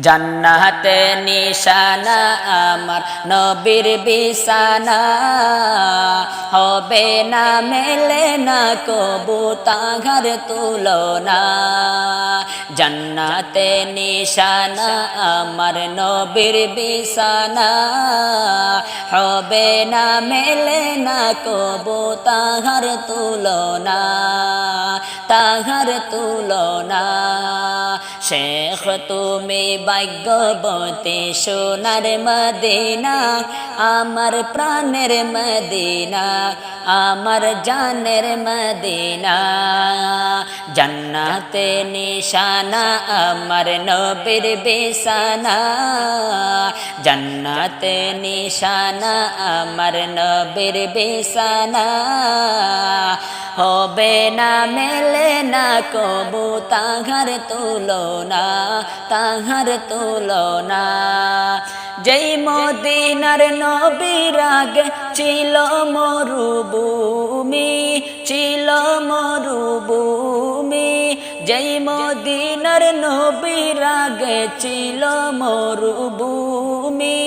জান্নাতে নিশানা আমার নবীর বিছানা। হবে না মেলে না কবু তাঘর তুলনা। জান্নাতে নিশানা আমার নবীর বিছানা। হবে না মেলে না কবু তাঘর তুলনা তাঘর তুলনা। শেখ, তুমি ভাগ্যবতী, সোনার মদিনা, আমার প্রাণের মদিনা, আমার জানের মদিনা। জান্নাতে নিশানা, আমার নবীর বিছানা। জান্নাতে নিশানা, আমার নবীর বিছানা। হবে না মেলে না কবু তাহার তুলনা, তাহার তুলনা। যেই মদিনার নবীর ছিল মরুভূমি ছিল মরুভূমি। যেই মদিনার নবীর আগে ছিল মরুভূমি।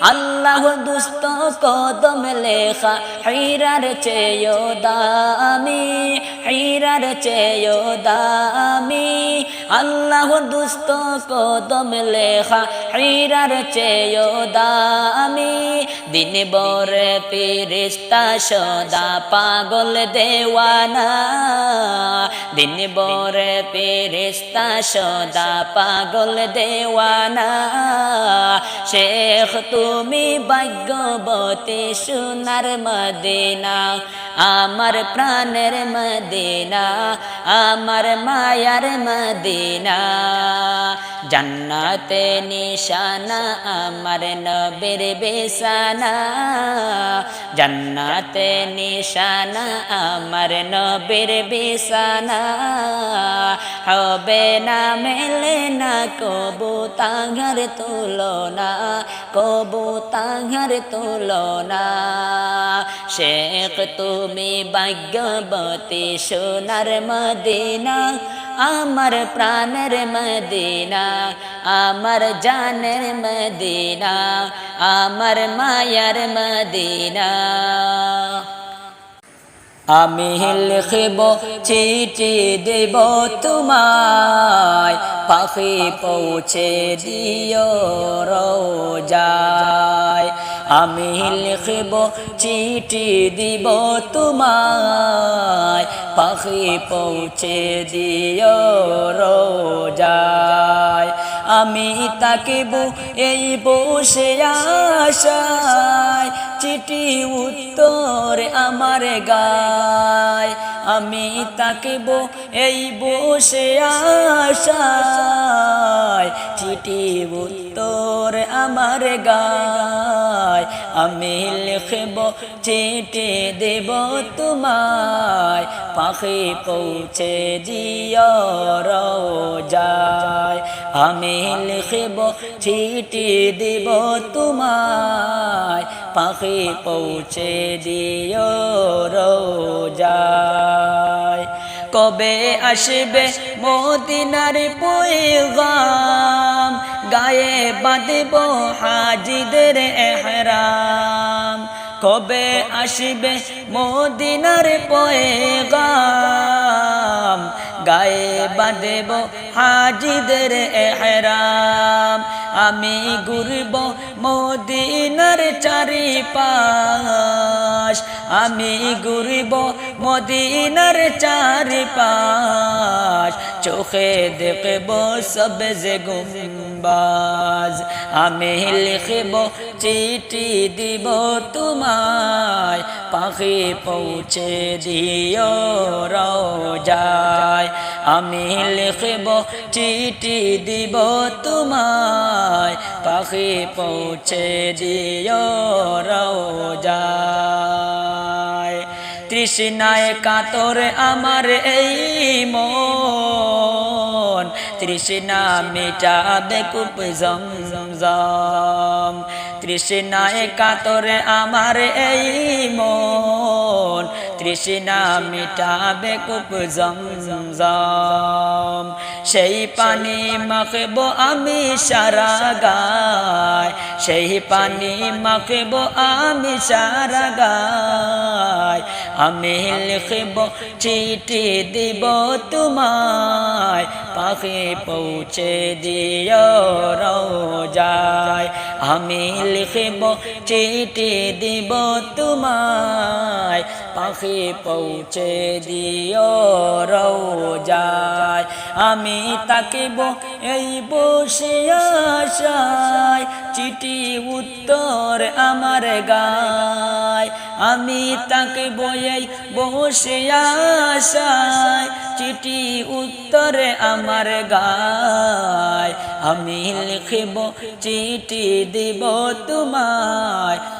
আল্লাহ দুস্ত কদম লেখা, হিরার চেয় দামি, হিরার চেয় দামি। আল্লাহ দুস্ত কদম লেখা হিরার চেয় দামি। দিন বরে ফিরিস্তা সদা পাগল দেওয়ানা। দিন বরে ফিরিস্তা সদা পাগল দেওয়ানা। শেখ, তুমি ভাগ্যবতী সোনার মদিনা, আমার প্রাণের মদিনা, আমার মায়ার মদিনা। জান্নাতে নিশানা, আমার নবীর বেসানা জান্নাতে নিশানা, আমার নবীর বিছানা। হবে না, মেলে না, কবু তাঘর তুলনা, কবু তাঘর তুলনা। শেখ, তুমি ভাগ্যবতী, সোনার মদিনা, আমার প্রাণের মদিনা, আমার জানের মদিনা, আমার মায়ার মদিনা। আমি লিখব চিঠি দেব তোমায়। পাখি পৌঁছে দিও রোজায়। আমি লিখব চিঠি দিব তোমায়। পাখি পৌঁছে দিও রোজায়। আমি তাকিব এই বসে আশায়। চিঠি উত্তর আমার গায়। আমি তাকিব এই বসে আশায়। চিঠি উত্তর আমার গায়। আমি লিখব, চিঠি দেব তোমায়। পাখি পৌঁছে দিও রোজায়। আমি লিখব, চিঠি দেব তোমায়। পাখি পৌঁছে দিও রোজায়। কবে আসবে মদিনার পয়গাম গায়ে বাঁধব হাজিদের এহরাম। কবে আসবে মদিনার পয়গাম? গায়ে বাঁধব হাজিদের এহরাম। আমি ঘুরব মদিনার চারি পাশ আমি ঘুরব মদিনার চারি পাশ চোখে দেখব সব যে গুম্বাজ। আমি লিখব, চিঠি দিব তোমায়। পাখি পৌঁছে দিও রোজায়। আমি লিখব, চিঠি দিব তোমায়। পাখি পৌঁছে দিও রোজায় তৃষ্ণায় কাতর আমার এই মন, তৃষ্ণা মিটাবে কুপ জম জম তৃষ্ণায় কাতর আমার এই মন, তৃষ্ণা মিটাবে কুপ জমজম। সেই পানি মাখব আমি সারা গায়। সেই পানি মাখব আমি সারা গায়। আমি লিখব, চিঠি দিব তোমায়। পাখি পৌঁছে দিও রোজায়। আমি লিখব, চিঠি দিব তোমায়। পাখি পৌঁছে দিও রোজায়। আমি তাকিব এই বসিয়াশায় চিঠি উত্তর আমার গায়। আমি তাকে বই বসে আশায়, চিঠি উত্তরে আমার গায়। আমি লিখব, চিঠি দিব তোমায়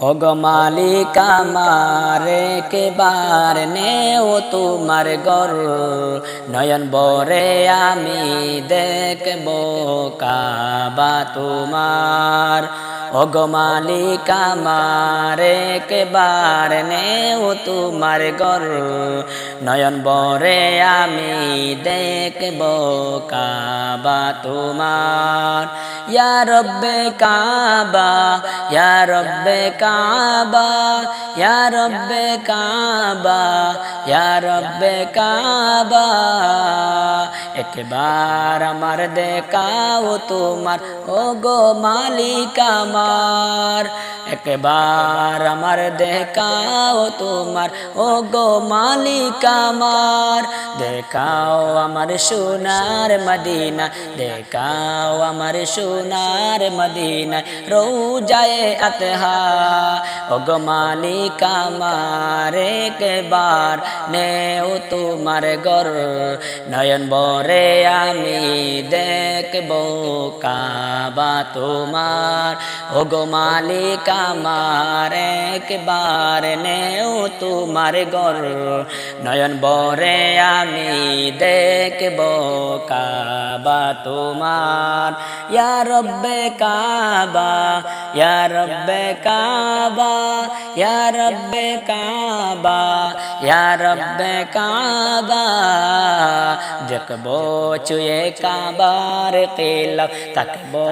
ওগ মালিক আমারে কে বার নেও তোমার গর। নয়ন বরে আমি দেখব কাবা তোমার। ওগ মালিক আমারে নেও তোমার গর। নয়ন বরে আমি দেখব কাবা তোমার। ইয়া কাবা ইয়া কাবা ইয়া কাবা, ইয়া রব্বে কাবা। একবার আমার দেখাও তোমার ও গো মালিক আমার। একবার আমার দেখাও তোমার ও গো মালিক আমার। দেখাও আমার সোনার মদিনা, দেখাও আমার সোনার মদিনা, রোজায় আতহা। ও গো মালিক আমার, একবার নেও তোমার গর নয়ন বরে আমি দেখব কাবা তোমার। ও গো মালিক আমার একবার নেও তোমার গর নয়ন বরে আমি দেখব কাবা তোমার। ইয়া রব্বে কাবা, ইয়া রব্বে কাবা, ইয়া রব্বে কাবা, ইয়া রব্বে কাবা। দেখব চুয়ে কাবার কেলাম তাকবো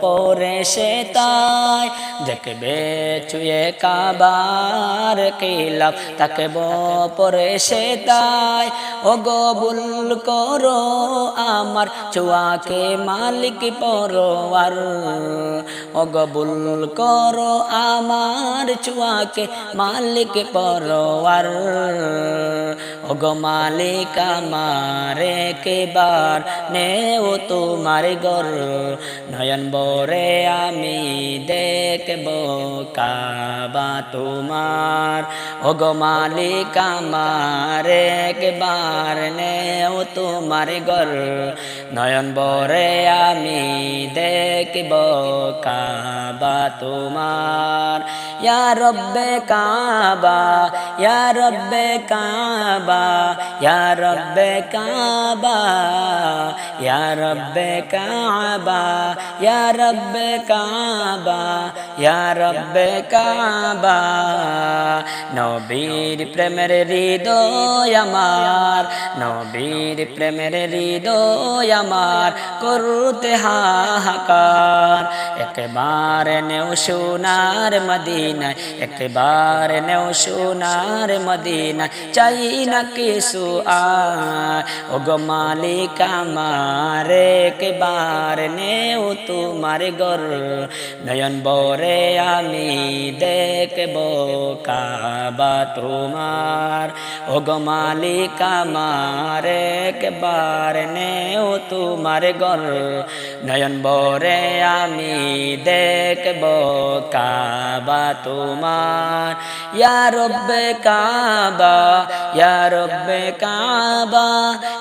পরে সে তাই দেখবে চুয়ে কাবার কেলাম, তাকবো পরে সে তাই ও গবুল করো আমার চুয়াকে মালিক পরোয়ার ও গবুল করো আমার চুয়াকে মালিক পরোয়ার ও গো মালিক আমার কেবার নেও তোমার গর নয়ন বরে আমি দেখব কাবা তোমার? ও গো মালিক আমার একবার নেও তোমার গর নয়ন বরে আমি দেখব কাবা তোমার। ইয়া রব্বে কাবা, ইয়া রব্বে কাবা, ইয়া রব্বে কাবা, ইয়া রব্বে কাবা, ইয়া রব্বে কাবা, ইয়া রব্বে কাবা। নবীর প্রেমের হৃদয় আমার, নবীর প্রেমের হৃদয় আমার করতে হাহাকার। একবার নেও সোনার মদিনায়, একবার নেও সোনার মদিনায়, চাই না কিছু ও গো মালিক আমার, একবার নেও তোমার গর নয়ন বরে আমি দেখব কাবা তোমার। ও গো মালিক আমার, একবার নেও তোমার গর। নয়ন বরে আমি দেখব কাবা তোমার। ইয়া রব্বে কাবা, ইয়া রব্বে কাবা,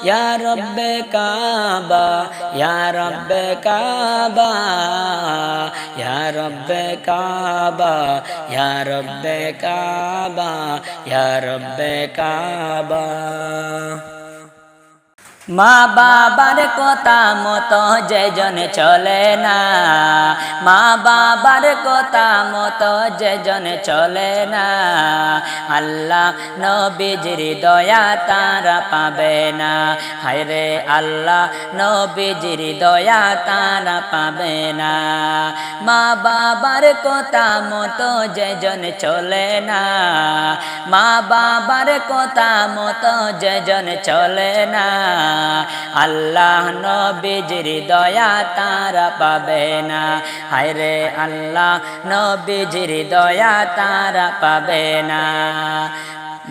ইয়া রব্বে কাবা, ইয়া রব্বে কাবা, ইয়া রব্বে কাবা, ইয়া রব্বে কাবা, ইয়া রব্বে কাবা। মা বাবার কথা মতো যেজন চলে না। মা বাবার কথা মতো যেজন চলে না। আল্লাহ নবীজির দয়া তারা পাবে না। হায়রে আল্লাহ নবীজির দয়া তারা পাবে না। মা বাবার কথা মতো যেজন চলে না। মা বাবার কথা মতো যেজন চলে না। আল্লাহ নবীজির দয়া তারা পাবে না। হায়রে আল্লাহ নবীজির দয়া তারা পাবে না।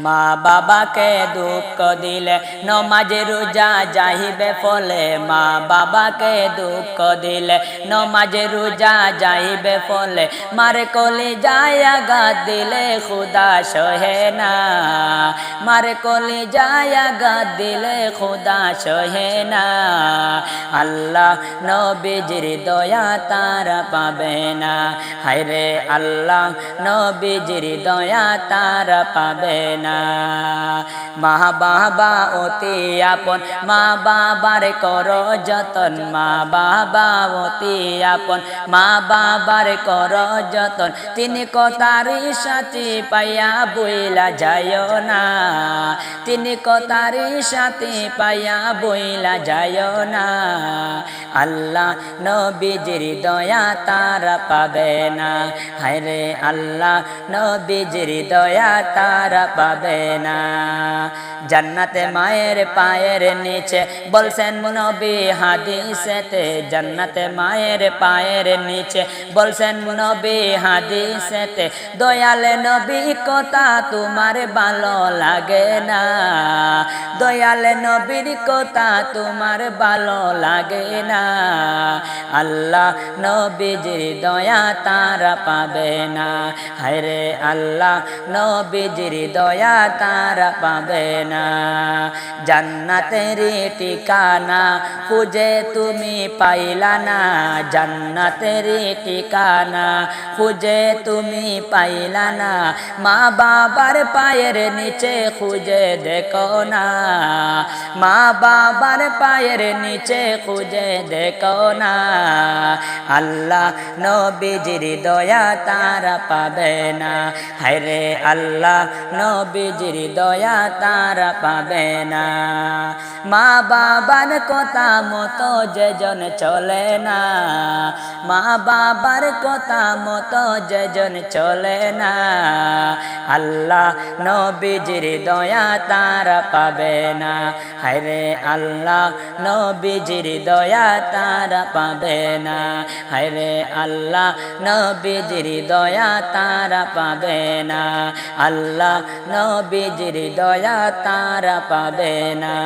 মা বাবাকে দুঃখ দিলে নমাজে রোজা যাইবে ফলে মা বাবাকে দুঃখ দিলে নমাজে রোজা যাইবে ফলে মারে কলে যায় গাত দিলে খুদা সহে না। মারে কলে যায় গাত দিলে খুদা সহে না। আল্লাহ নবীজির দয়া তারা পাবে না। হায়রে আল্লাহ নবীজির দয়া তারা পাবে না। না। মা বাবা, অতি আপন। মা বাবার কর যতন। মা বাবা, অতি আপন। মা বাবার কর যতন। তিনি কথারি সাথী পাইয়া বইলা যায় না। তিনি কথারি সাথী পাইয়া বইলা যায় না। আল্লাহ নবীজির দয়া তারা পাবে না। হায়রে আল্লাহ নবীজির দয়া তারা পাবে না জান্নাতে মায়ের পায়ের নিচে বলছেন নবী হাদিসেতে, জান্নাতে মায়ের পায়ের নিচে বলছেন নবী হাদিসেতে, দয়ালে নবী কথা তোমার ভালো লাগে না। দয়ালে নবীর কথা তোমার ভালো লাগে না। আল্লাহ নবীজির দয়া তারা পাবে না। হায়রে আল্লাহ নবীজির দয়া তারা পাবে না। জান্নাতের ঠিকানা খুঁজে তুমি পাইলা না। জান্নাতের ঠিকানা খুঁজে তুমি পাইলা না। মা বাবার পায়ের নিচে খুঁজে দেখো না। মা বাবার পায়ের নিচে খুঁজে দেখো না। আল্লাহ নবীজির দয়া তারা পাবে না। হায় রে আল্লাহ নবীজির দয়া তারা পাবে না। মা বাবার কথা মতো যেজন চলে না। মা বাবার কথা মতো যেজন চলে না। আল্লাহ নবীজির দয়া তারা পাবে না। হায়রে আল্লাহ নবীজির দয়া তারা পাবে না। হায়রে আল্লাহ নবীজির দয়া তারা পাবে না। আল্লাহ নবীজির দয়া তারা পাবে না।